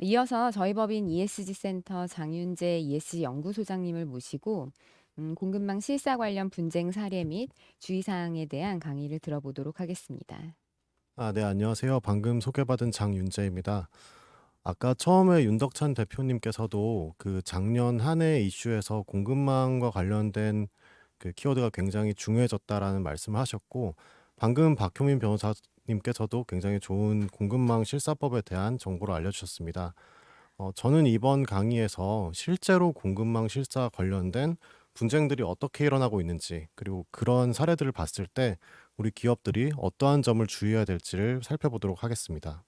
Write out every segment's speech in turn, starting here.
이어서 저희 법인 ESG 센터 장윤재 ESG 연구소장님을 모시고 음, 공급망 실사 관련 분쟁 사례 및 주의사항에 대한 강의를 들어보도록 하겠습니다. 아, 네, 안녕하세요. 방금 소개받은 장윤재입니다. 아까 처음에 윤덕찬 대표님께서도 그 작년 한 해 이슈에서 공급망과 관련된 그 키워드가 굉장히 중요해졌다라는 말씀을 하셨고, 방금 박효민 변호사 님께서도 굉장히 좋은 공급망 실사법에 대한 정보를 알려주셨습니다. 어, 저는 이번 강의에서 실제로 공급망 실사 관련된 분쟁들이 어떻게 일어나고 있는지, 그리고 그런 사례들을 봤을 때 우리 기업들이 어떠한 점을 주의해야 될지를 살펴보도록 하겠습니다.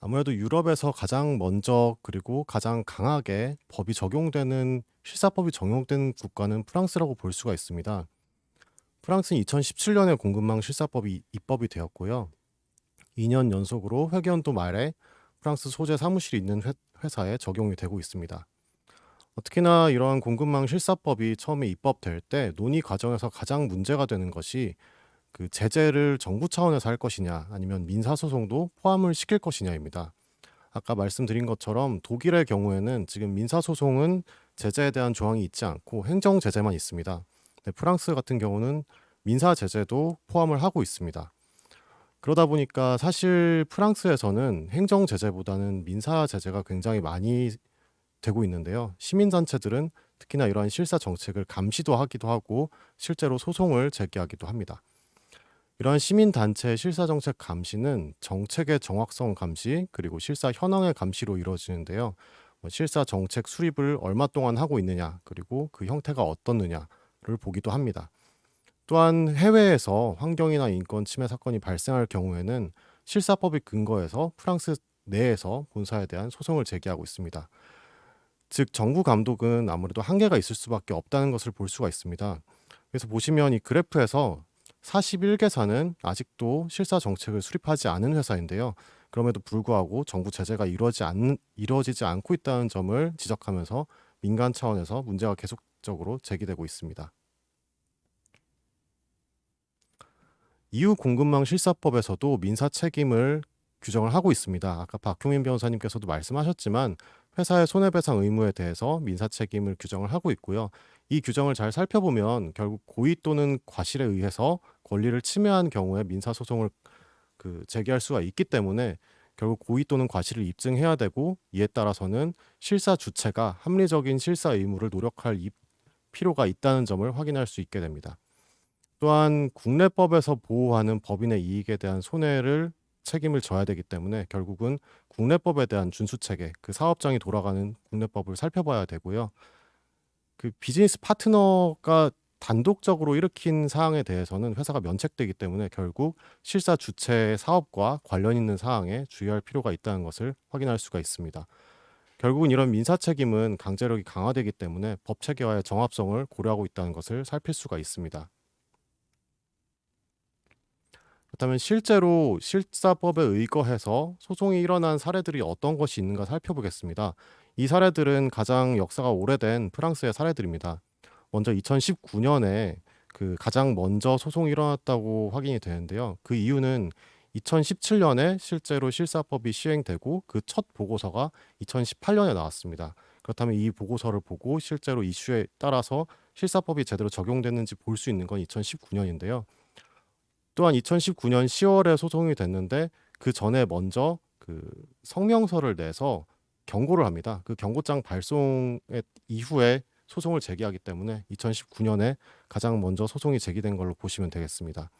아무래도 유럽에서 가장 먼저 그리고 가장 강하게 법이 적용되는 실사법이 적용된 국가는 프랑스라고 볼 수가 있습니다. 프랑스는 2017년에 공급망 실사법이 입법이 되었고요. 2년 연속으로 회계연도 말에 프랑스 소재 사무실이 있는 회, 회사에 적용이 되고 있습니다. 어, 특히나 이러한 공급망 실사법이 처음에 입법될 때 논의 과정에서 가장 문제가 되는 것이 그 제재를 정부 차원에서 할 것이냐 아니면 민사소송도 포함을 시킬 것이냐입니다. 아까 말씀드린 것처럼 독일의 경우에는 지금 민사소송은 제재에 대한 조항이 있지 않고 행정 제재만 있습니다. 네, 프랑스 같은 경우는 민사 제재도 포함을 하고 있습니다. 그러다 보니까 사실 프랑스에서는 행정 제재보다는 민사 제재가 굉장히 많이 되고 있는데요. 시민단체들은 특히나 이러한 실사 정책을 감시도 하기도 하고 실제로 소송을 제기하기도 합니다. 이러한 시민단체의 실사 정책 감시는 정책의 정확성 감시 그리고 실사 현황의 감시로 이루어지는데요. 뭐 실사 정책 수립을 얼마 동안 하고 있느냐 그리고 그 형태가 어떻느냐를 보기도 합니다. 또한 해외에서 환경이나 인권 침해 사건이 발생할 경우에는 실사법이 근거해서 프랑스 내에서 본사에 대한 소송을 제기하고 있습니다. 즉 정부 감독은 아무래도 한계가 있을 수밖에 없다는 것을 볼 수가 있습니다. 그래서 보시면 이 그래프에서 41개사는 아직도 실사 정책을 수립하지 않은 회사인데요. 그럼에도 불구하고 정부 제재가 이루어지 않, 이루어지지 않고 있다는 점을 지적하면서 민간 차원에서 문제가 계속적으로 제기되고 있습니다. 이후 공급망 실사법에서도 민사 책임을 규정을 하고 있습니다. 아까 박효민 변호사님께서도 말씀하셨지만 회사의 손해배상 의무에 대해서 민사 책임을 규정을 하고 있고요. 이 규정을 잘 살펴보면 결국 고의 또는 과실에 의해서 권리를 침해한 경우에 민사 소송을 그 제기할 수가 있기 때문에 결국 고의 또는 과실을 입증해야 되고 이에 따라서는 실사 주체가 합리적인 실사 의무를 노력할 이- 필요가 있다는 점을 확인할 수 있게 됩니다. 또한 국내법에서 보호하는 법인의 이익에 대한 손해를 책임을 져야 되기 때문에 결국은 국내법에 대한 준수 체계, 그 사업장이 돌아가는 국내법을 살펴봐야 되고요. 그 비즈니스 파트너가 단독적으로 일으킨 사항에 대해서는 회사가 면책되기 때문에 결국 실사 주체의 사업과 관련 있는 사항에 주의할 필요가 있다는 것을 확인할 수가 있습니다. 결국은 이런 민사 책임은 강제력이 강화되기 때문에 법 체계와의 정합성을 고려하고 있다는 것을 살필 수가 있습니다. 그렇다면 실제로 실사법에 의거해서 소송이 일어난 사례들이 어떤 것이 있는가 살펴보겠습니다. 이 사례들은 가장 역사가 오래된 프랑스의 사례들입니다. 먼저 2019년에 그 가장 먼저 소송이 일어났다고 확인이 되는데요. 그 이유는 2017년에 실제로 실사법이 시행되고 그 첫 보고서가 2018년에 나왔습니다. 그렇다면 이 보고서를 보고 실제로 이슈에 따라서 실사법이 제대로 적용됐는지 볼 수 있는 건 2019년인데요. 또한 2019년 10월에 소송이 됐는데 그 전에 먼저 그 성명서를 내서 경고를 합니다. 그 경고장 발송의 이후에 소송을 제기하기 때문에 2019년에 가장 먼저 소송이 제기된 걸로 보시면 되겠습니다.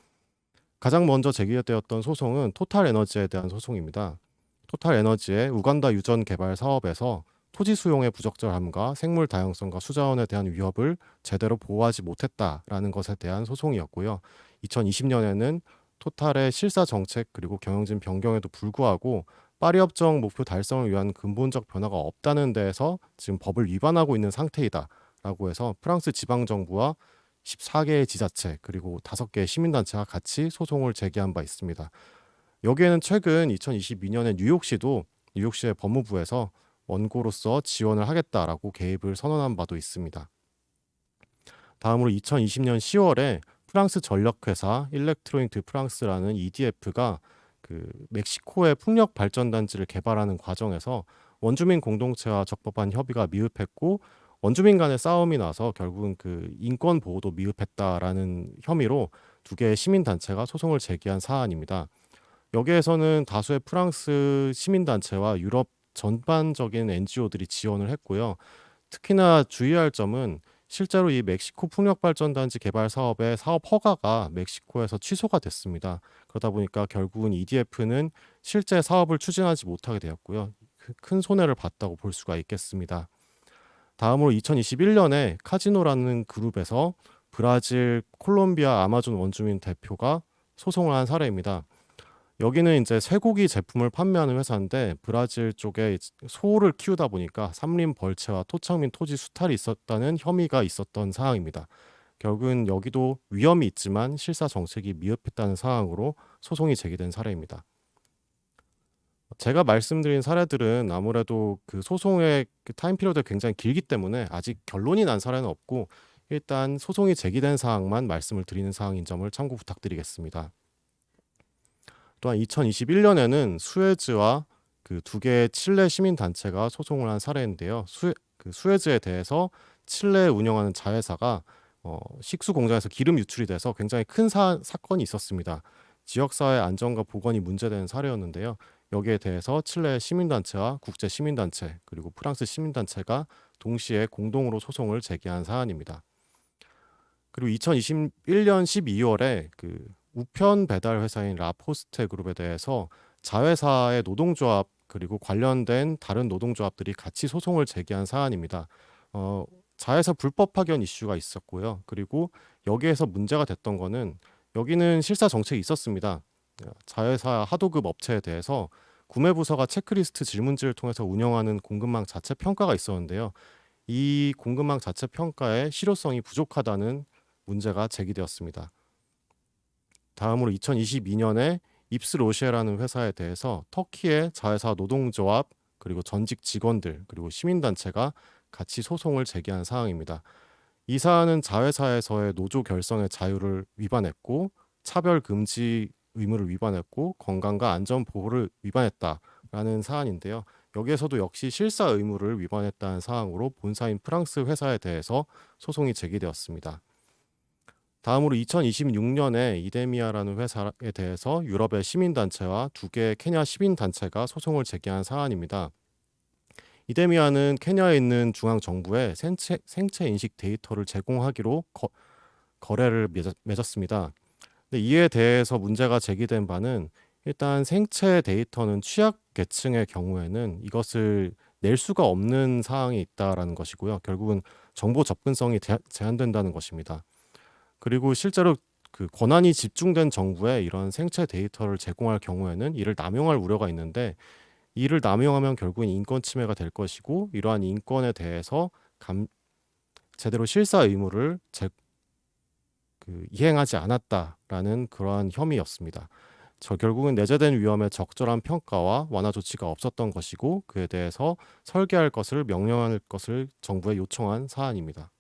가장 먼저 제기되었던 소송은 토탈 에너지에 대한 소송입니다. 토탈 에너지의 우간다 유전 개발 사업에서 토지 수용의 부적절함과 생물 다양성과 수자원에 대한 위협을 제대로 보호하지 못했다라는 것에 대한 소송이었고요. 2020년에는 토탈의 실사 정책 그리고 경영진 변경에도 불구하고 파리 협정 목표 달성을 위한 근본적 변화가 없다는 데에서 지금 법을 위반하고 있는 상태이다라고 해서 프랑스 지방 정부와 14개의 지자체 그리고 5개의 시민단체가 같이 소송을 제기한 바 있습니다. 여기에는 최근 2022년에 뉴욕시도 뉴욕시의 법무부에서 원고로서 지원을 하겠다라고 개입을 선언한 바도 있습니다. 다음으로 2020년 10월에 프랑스 전력회사 일렉트로닉 드 프랑스라는 EDF가 그 멕시코의 풍력 발전 단지를 개발하는 과정에서 원주민 공동체와 적법한 협의가 미흡했고 원주민 간의 싸움이 나서 결국은 그 인권 보호도 미흡했다라는 혐의로 두 개의 시민 단체가 소송을 제기한 사안입니다. 여기에서는 다수의 프랑스 시민 단체와 유럽 전반적인 NGO들이 지원을 했고요. 특히나 주의할 점은 실제로 이 멕시코 풍력 발전 단지 개발 사업의 사업 허가가 멕시코에서 취소가 됐습니다. 그러다 보니까 결국은 EDF는 실제 사업을 추진하지 못하게 되었고요. 그- 큰 손해를 봤다고 볼 수가 있겠습니다. 다음으로 2021년에 카지노라는 그룹에서 브라질, 콜롬비아 아마존 원주민 대표가 소송을 한 사례입니다. 여기는 이제 쇠고기 제품을 판매하는 회사인데 브라질 쪽에 소를 키우다 보니까 삼림 벌채와 토착 민 토지 수탈이 있었다는 혐의가 있었던 사항입니다. 결국은 여기도 위험이 있지만 실사 정책이 미흡했다는 사항으로 소송이 제기된 사례입니다. 제가 말씀드린 사례들은 아무래도 그 소송의 그 타임 피리어드가 굉장히 길기 때문에 아직 결론이 난 사례는 없고 일단 소송이 제기된 사항만 말씀을 드리는 사항인 점을 참고 부탁드리겠습니다. 또한 2021년에는 수에즈와 그 두 개의 칠레 시민 단체가 소송을 한 사례인데요. 수, 그 수에즈에 대해서 칠레 운영하는 자회사가 어, 식수 공장에서 기름 유출이 돼서 굉장히 큰 사, 사건이 있었습니다. 지역사회 안전과 보건이 문제되는 사례였는데요. 여기에 대해서 칠레 시민단체와 국제 시민단체 그리고 프랑스 시민단체가 동시에 공동으로 소송을 제기한 사안입니다. 그리고 2021년 12월에 그 우편 배달 회사인 라포스테 그룹에 대해서 자회사의 노동조합 그리고 관련된 다른 노동조합들이 같이 소송을 제기한 사안입니다. 어, 자회사 불법 파견 이슈가 있었고요. 그리고 여기에서 문제가 됐던 거는 여기는 실사 정책이 있었습니다. 자회사 하도급 업체에 대해서 구매 부서가 체크리스트 질문지를 통해서 운영하는 공급망 자체 평가가 있었는데요. 이 공급망 자체 평가의 실효성이 부족하다는 문제가 제기되었습니다. 다음으로 2022년에 입스로시에라는 회사에 대해서 터키의 자회사 노동조합 그리고 전직 직원들 그리고 시민단체가 같이 소송을 제기한 사항입니다. 이 사안은 자회사에서의 노조 결성의 자유를 위반했고 차별 금지 의무를 위반했고 건강과 안전 보호를 위반했다라는 사안인데요. 여기에서도 역시 실사 의무를 위반했다는 사항으로 본사인 프랑스 회사에 대해서 소송이 제기되었습니다. 다음으로 2026년에 이데미아라는 회사에 대해서 유럽의 시민단체와 두 개의 케냐 시민단체가 소송을 제기한 사안입니다. 이데미아는 케냐에 있는 중앙 정부에 생체, 생체 인식 데이터를 제공하기로 거, 거래를 맺었. 근데 이에 대해서 문제가 제기된 바는 일단 생체 데이터는 취약 계층의 경우에는 이것을 낼 수가 없는 사항이 있다라는 것이고요. 결국은 정보 접근성이 제- 제한된다는 것입니다. 그리고 실제로 그 권한이 집중된 정부에 이런 생체 데이터를 제공할 경우에는 이를 남용할 우려가 있는데 이를 남용하면 결국은 인권 침해가 될 것이고 이러한 인권에 대해서 감, 제대로 실사 의무를 제, 그 이행하지 않았다라는 그러한 혐의였습니다. 저 결국은 내재된 위험의 적절한 평가와 완화 조치가 없었던 것이고 그에 대해서 설계할 것을 명령할 것을 정부에 요청한 사안입니다.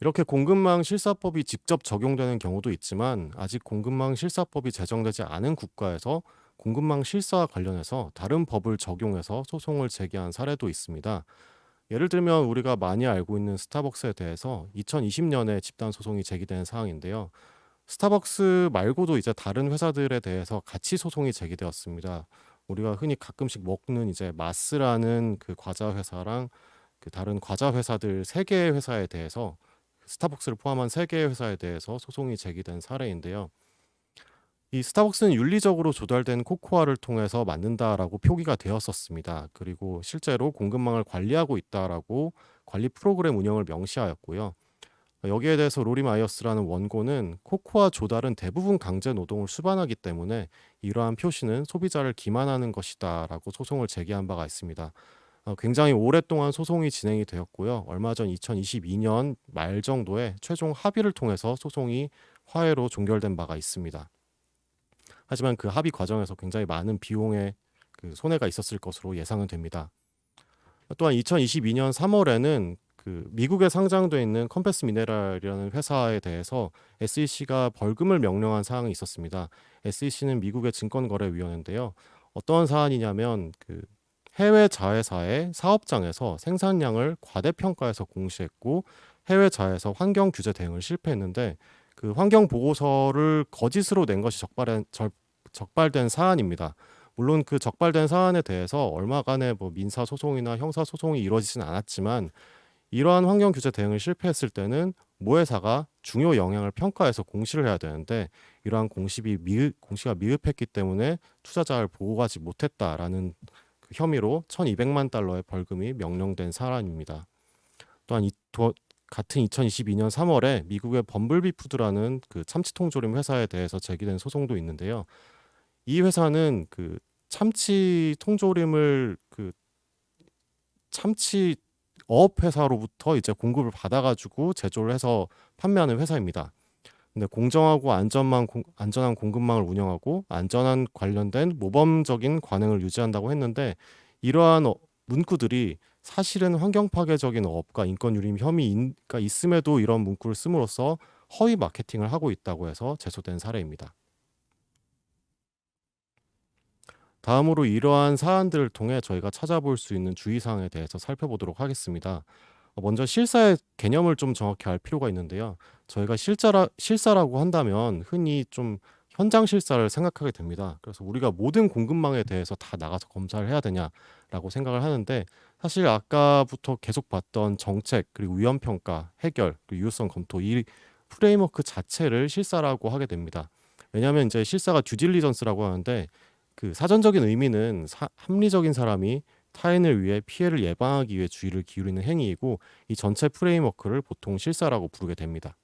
이렇게 공급망 실사법이 직접 적용되는 경우도 있지만 아직 공급망 실사법이 제정되지 않은 국가에서 공급망 실사와 관련해서 다른 법을 적용해서 소송을 제기한 사례도 있습니다. 예를 들면 우리가 많이 알고 있는 스타벅스에 대해서 2020년에 집단 소송이 제기된 사항인데요. 스타벅스 말고도 이제 다른 회사들에 대해서 같이 소송이 제기되었습니다. 우리가 흔히 가끔씩 먹는 이제 마스라는 그 과자 회사랑 그 다른 과자 회사들 세 개의 회사에 대해서 스타벅스를 포함한 세 개의 회사에 대해서 소송이 제기된 사례인데요. 이 스타벅스는 윤리적으로 조달된 코코아를 통해서 만든다라고 표기가 되었었습니다. 그리고 실제로 공급망을 관리하고 있다라고 관리 프로그램 운영을 명시하였고요. 여기에 대해서 로리 마이어스라는 원고는 코코아 조달은 대부분 강제 노동을 수반하기 때문에 이러한 표시는 소비자를 기만하는 것이다라고 소송을 제기한 바가 있습니다. 어, 굉장히 오랫동안 소송이 진행이 되었고요. 얼마 전 2022년 말 정도에 최종 합의를 통해서 소송이 화해로 종결된 바가 있습니다. 하지만 그 합의 과정에서 굉장히 많은 비용의 그 손해가 있었을 것으로 예상은 됩니다. 또한 2022년 3월에는 그그 미국에 상장돼 있는 컴패스 미네랄이라는 회사에 대해서 SEC가 벌금을 명령한 사항이 있었습니다. SEC는 미국의 증권거래위원회인데요. 어떤 사안이냐면 그 해외 자회사의 사업장에서 생산량을 과대평가해서 공시했고 해외 자회사 환경 규제 대응을 실패했는데 그 환경 보고서를 거짓으로 낸 것이 적발한 적, 적발된 사안입니다. 물론 그 적발된 사안에 대해서 얼마간의 뭐 민사 소송이나 형사 소송이 이루어지진 않았지만 이러한 환경 규제 대응을 실패했을 때는 모 회사가 중요 영향을 평가해서 공시를 해야 되는데 이러한 공시비 미흡, 공시가 미흡했기 때문에 투자자를 보호하지 못했다라는 그 혐의로 1,200만 달러의 벌금이 명령된 사안입니다. 또한 이, 도, 같은 2022년 3월에 미국의 범블비 푸드라는 그 참치 통조림 회사에 대해서 제기된 소송도 있는데요. 이 회사는 그 참치 통조림을 그 참치 어업 회사로부터 이제 공급을 받아가지고 제조를 해서 판매하는 회사입니다. 근데 공정하고 안전만 공, 안전한 공급망을 운영하고 안전한 관련된 모범적인 관행을 유지한다고 했는데 이러한 어, 문구들이 사실은 환경 파괴적인 어업과 인권 유림 혐의가 있음에도 이런 문구를 씀으로써 허위 마케팅을 하고 있다고 해서 제소된 사례입니다. 다음으로 이러한 사안들을 통해 저희가 찾아볼 수 있는 주의사항에 대해서 살펴보도록 하겠습니다. 어, 먼저 실사의 개념을 좀 정확히 알 필요가 있는데요. 저희가 실사라, 실사라고 한다면 흔히 좀 현장 실사를 생각하게 됩니다. 그래서 우리가 모든 공급망에 대해서 다 나가서 검사를 해야 되냐라고 생각을 하는데 사실 아까부터 계속 봤던 정책 그리고 위험 평가, 해결, 그리고 유효성 검토 이 프레임워크 자체를 실사라고 하게 됩니다. 왜냐하면 이제 실사가 듀딜리전스라고 하는데 그 사전적인 의미는 사, 합리적인 사람이 타인을 위해 피해를 예방하기 위해 주의를 기울이는 행위이고 이 전체 프레임워크를 보통 실사라고 부르게 됩니다.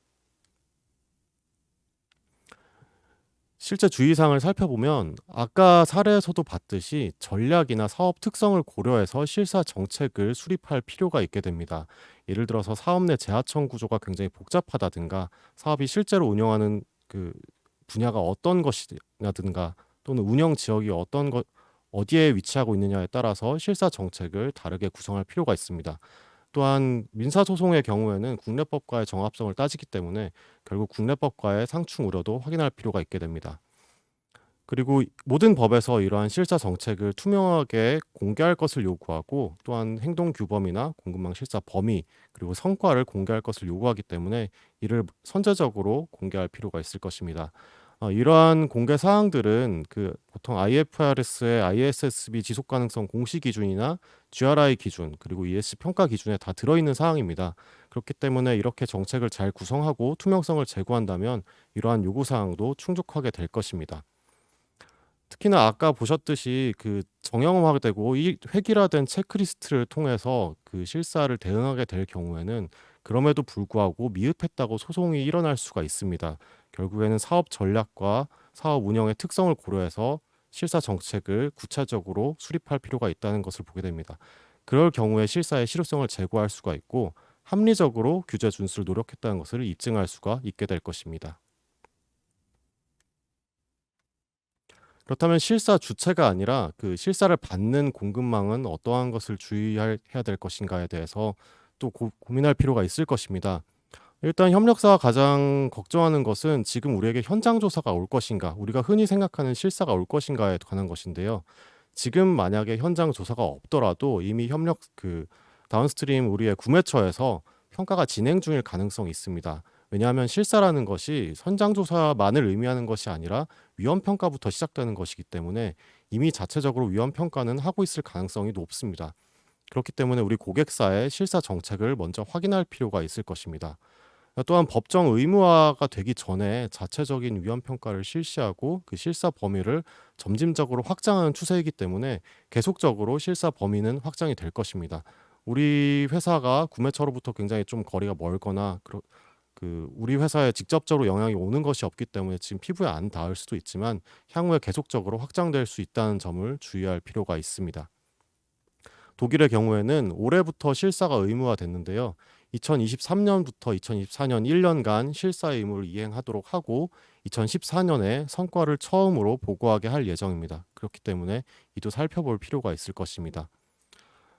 실제 주의사항을 살펴보면 아까 사례에서도 봤듯이 전략이나 사업 특성을 고려해서 실사 정책을 수립할 필요가 있게 됩니다. 예를 들어서 사업 내 재하청 구조가 굉장히 복잡하다든가 사업이 실제로 운영하는 그 분야가 어떤 것이냐든가 또는 운영 지역이 어떤 것 어디에 위치하고 있느냐에 따라서 실사 정책을 다르게 구성할 필요가 있습니다. 또한 민사소송의 경우에는 국내법과의 정합성을 따지기 때문에 결국 국내법과의 상충 우려도 확인할 필요가 있게 됩니다. 그리고 모든 법에서 이러한 실사 정책을 투명하게 공개할 것을 요구하고 또한 행동 규범이나 공급망 실사 범위 그리고 성과를 공개할 것을 요구하기 때문에 이를 선제적으로 공개할 필요가 있을 것입니다. 어, 이러한 공개 사항들은 그 보통 IFRS의 ISSB 지속 가능성 공시 기준이나 GRI 기준 그리고 ESG 평가 기준에 다 들어있는 사항입니다. 그렇기 때문에 이렇게 정책을 잘 구성하고 투명성을 제고한다면 이러한 요구 사항도 충족하게 될 것입니다. 특히나 아까 보셨듯이 그 정형화되고 이 획일화된 체크리스트를 통해서 그 실사를 대응하게 될 경우에는 그럼에도 불구하고 미흡했다고 소송이 일어날 수가 있습니다. 결국에는 사업 전략과 사업 운영의 특성을 고려해서 실사 정책을 구체적으로 수립할 필요가 있다는 것을 보게 됩니다. 그럴 경우에 실사의 실효성을 제고할 수가 있고 합리적으로 규제 준수를 노력했다는 것을 입증할 수가 있게 될 것입니다. 그렇다면 실사 주체가 아니라 그 실사를 받는 공급망은 어떠한 것을 주의해야 될 것인가에 대해서 또 고, 고민할 필요가 있을 것입니다. 일단 협력사가 가장 걱정하는 것은 지금 우리에게 현장 조사가 올 것인가, 우리가 흔히 생각하는 실사가 올 것인가에 관한 것인데요. 지금 만약에 현장 조사가 없더라도 이미 협력 그 다운스트림 우리의 구매처에서 평가가 진행 중일 가능성이 있습니다. 왜냐하면 실사라는 것이 현장 조사만을 의미하는 것이 아니라 위험 평가부터 시작되는 것이기 때문에 이미 자체적으로 위험 평가는 하고 있을 가능성이 높습니다. 그렇기 때문에 우리 고객사의 실사 정책을 먼저 확인할 필요가 있을 것입니다. 또한 법정 의무화가 되기 전에 자체적인 위험 평가를 실시하고 그 실사 범위를 점진적으로 확장하는 추세이기 때문에 계속적으로 실사 범위는 확장이 될 것입니다. 우리 회사가 구매처로부터 굉장히 좀 거리가 멀거나 그 우리 회사에 직접적으로 영향이 오는 것이 없기 때문에 지금 피부에 안 닿을 수도 있지만 향후에 계속적으로 확장될 수 있다는 점을 주의할 필요가 있습니다. 독일의 경우에는 올해부터 실사가 의무화됐는데요. 2023년부터 2024년 1년간 실사 의무를 이행하도록 하고 2014년에 성과를 처음으로 보고하게 할 예정입니다. 그렇기 때문에 이도 살펴볼 필요가 있을 것입니다.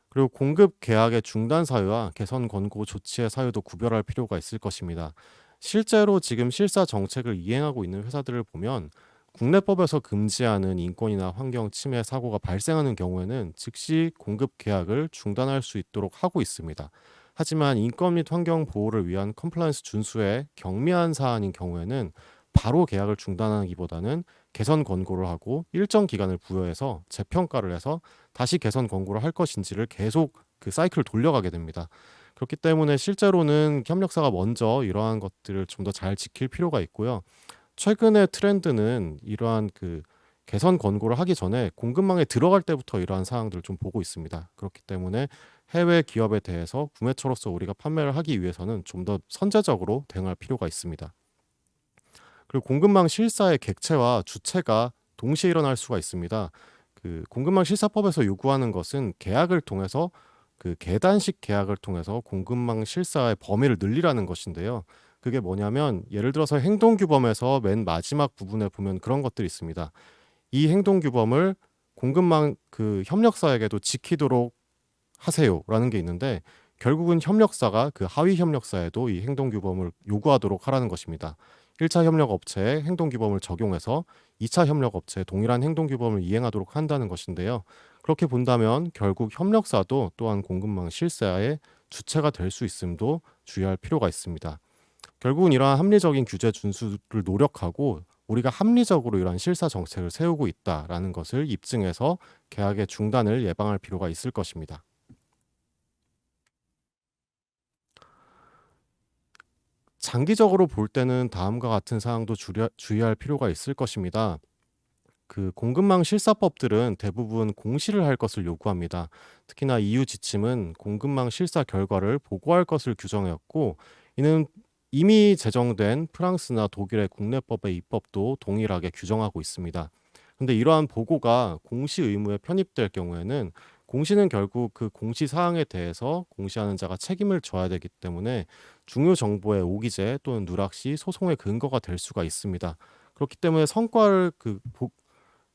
그리고 공급 계약의 중단 사유와 개선 권고 조치의 사유도 구별할 필요가 있을 것입니다. 실제로 지금 실사 정책을 이행하고 있는 회사들을 보면 국내법에서 금지하는 인권이나 환경 침해 사고가 발생하는 경우에는 즉시 공급 계약을 중단할 수 있도록 하고 있습니다. 하지만 인권 및 환경 보호를 위한 컴플라이언스 준수에 경미한 사안인 경우에는 바로 계약을 중단하기보다는 개선 권고를 하고 일정 기간을 부여해서 재평가를 해서 다시 개선 권고를 할 것인지를 계속 그 사이클을 돌려가게 됩니다. 그렇기 때문에 실제로는 협력사가 먼저 이러한 것들을 좀 더 잘 지킬 필요가 있고요. 최근의 트렌드는 이러한 그 개선 권고를 하기 전에 공급망에 들어갈 때부터 이러한 사항들을 좀 보고 있습니다. 그렇기 때문에 해외 기업에 대해서 구매처로서 우리가 판매를 하기 위해서는 좀 더 선제적으로 대응할 필요가 있습니다. 그리고 공급망 실사의 객체와 주체가 동시에 일어날 수가 있습니다. 그 공급망 실사법에서 요구하는 것은 계약을 통해서 그 계단식 계약을 통해서 공급망 실사의 범위를 늘리라는 것인데요. 그게 뭐냐면 예를 들어서 행동규범에서 맨 마지막 부분에 보면 그런 것들이 있습니다. 이 행동 규범을 공급망 그 협력사에게도 지키도록 하세요라는 게 있는데 결국은 협력사가 그 하위 협력사에도 이 행동 규범을 요구하도록 하라는 것입니다. 1차 협력 업체에 행동 규범을 적용해서 2차 협력 업체에 동일한 행동 규범을 이행하도록 한다는 것인데요. 그렇게 본다면 결국 협력사도 또한 공급망 실사의 주체가 될 수 있음도 주의할 필요가 있습니다. 결국은 이러한 합리적인 규제 준수를 노력하고 우리가 합리적으로 이러한 실사 정책을 세우고 있다라는 것을 입증해서 계약의 중단을 예방할 필요가 있을 것입니다. 장기적으로 볼 때는 다음과 같은 사항도 주려, 주의할 필요가 있을 것입니다. 그 공급망 실사법들은 대부분 공시를 할 것을 요구합니다. 특히나 EU 지침은 공급망 실사 결과를 보고할 것을 규정했고 이는 이미 제정된 프랑스나 독일의 국내법의 입법도 동일하게 규정하고 있습니다. 근데 이러한 보고가 공시 의무에 편입될 경우에는 공시는 결국 그 공시 사항에 대해서 공시하는 자가 책임을 져야 되기 때문에 중요 정보의 오기재 또는 누락 시 소송의 근거가 될 수가 있습니다. 그렇기 때문에 성과를 그, 보,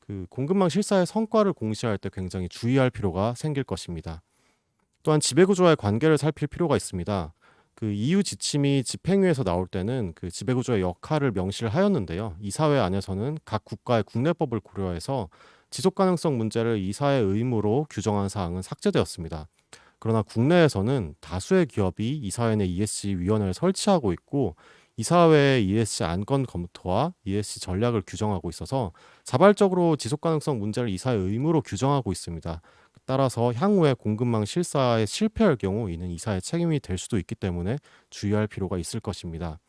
그 공급망 실사의 성과를 공시할 때 굉장히 주의할 필요가 생길 것입니다. 또한 지배구조와의 관계를 살필 필요가 있습니다. 그 EU 지침이 집행위에서 나올 때는 그 지배구조의 역할을 명시를 하였는데요. 이사회 안에서는 각 국가의 국내법을 고려해서 지속 가능성 문제를 이사의 의무로 규정한 사항은 삭제되었습니다. 그러나 국내에서는 다수의 기업이 이사회 내 ESG 위원회를 설치하고 있고 이사회의 ESG 안건 검토와 ESG 전략을 규정하고 있어서 자발적으로 지속 가능성 문제를 이사의 의무로 규정하고 있습니다. 따라서 향후에 공급망 실사에 실패할 경우 이는 이사의 책임이 될 수도 있기 때문에 주의할 필요가 있을 것입니다.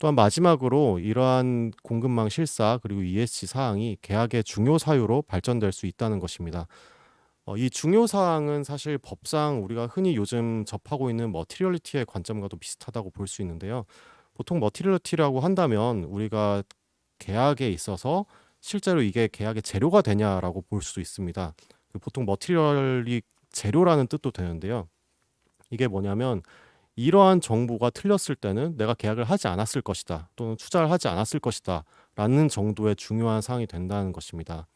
또한 마지막으로 이러한 공급망 실사 그리고 ESG 사항이 계약의 중요 사유로 발전될 수 있다는 것입니다. 어, 이 중요 사항은 사실 법상 우리가 흔히 요즘 접하고 있는 머티리얼리티의 관점과도 비슷하다고 볼 수 있는데요. 보통 머티리얼리티라고 한다면 우리가 계약에 있어서 실제로 이게 계약의 재료가 되냐라고 볼 수도 있습니다. 그 보통 머티리얼이 재료라는 뜻도 되는데요. 이게 뭐냐면 이러한 정보가 틀렸을 때는 내가 계약을 하지 않았을 것이다 또는 투자를 하지 않았을 것이다 라는 정도의 중요한 사항이 된다는 것입니다.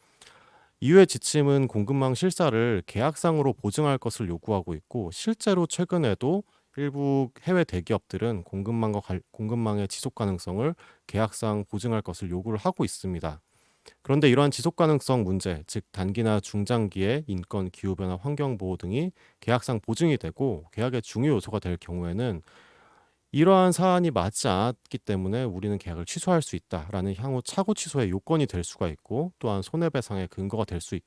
이후의 지침은 공급망 실사를 계약상으로 보증할 것을 요구하고 있고 실제로 최근에도 일부 해외 대기업들은 공급망과 관, 공급망의 지속 가능성을 계약상 보증할 것을 요구를 하고 있습니다. 그런데 이러한 지속 가능성 문제, 즉 단기나 중장기의 인권, 기후 변화, 환경 보호 등이 계약상 보증이 되고 계약의 중요 요소가 될 경우에는 이러한 사안이 맞지 않았기 때문에 우리는 계약을 취소할 수 있다라는 향후 차고 취소의 요건이 될 수가 있고 또한 손해배상의 근거가 될 수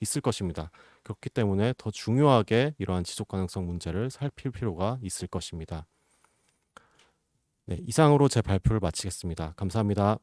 있을 것입니다. 그렇기 때문에 더 중요하게 이러한 지속 가능성 문제를 살필 필요가 있을 것입니다. 네, 이상으로 제 발표를 마치겠습니다. 감사합니다.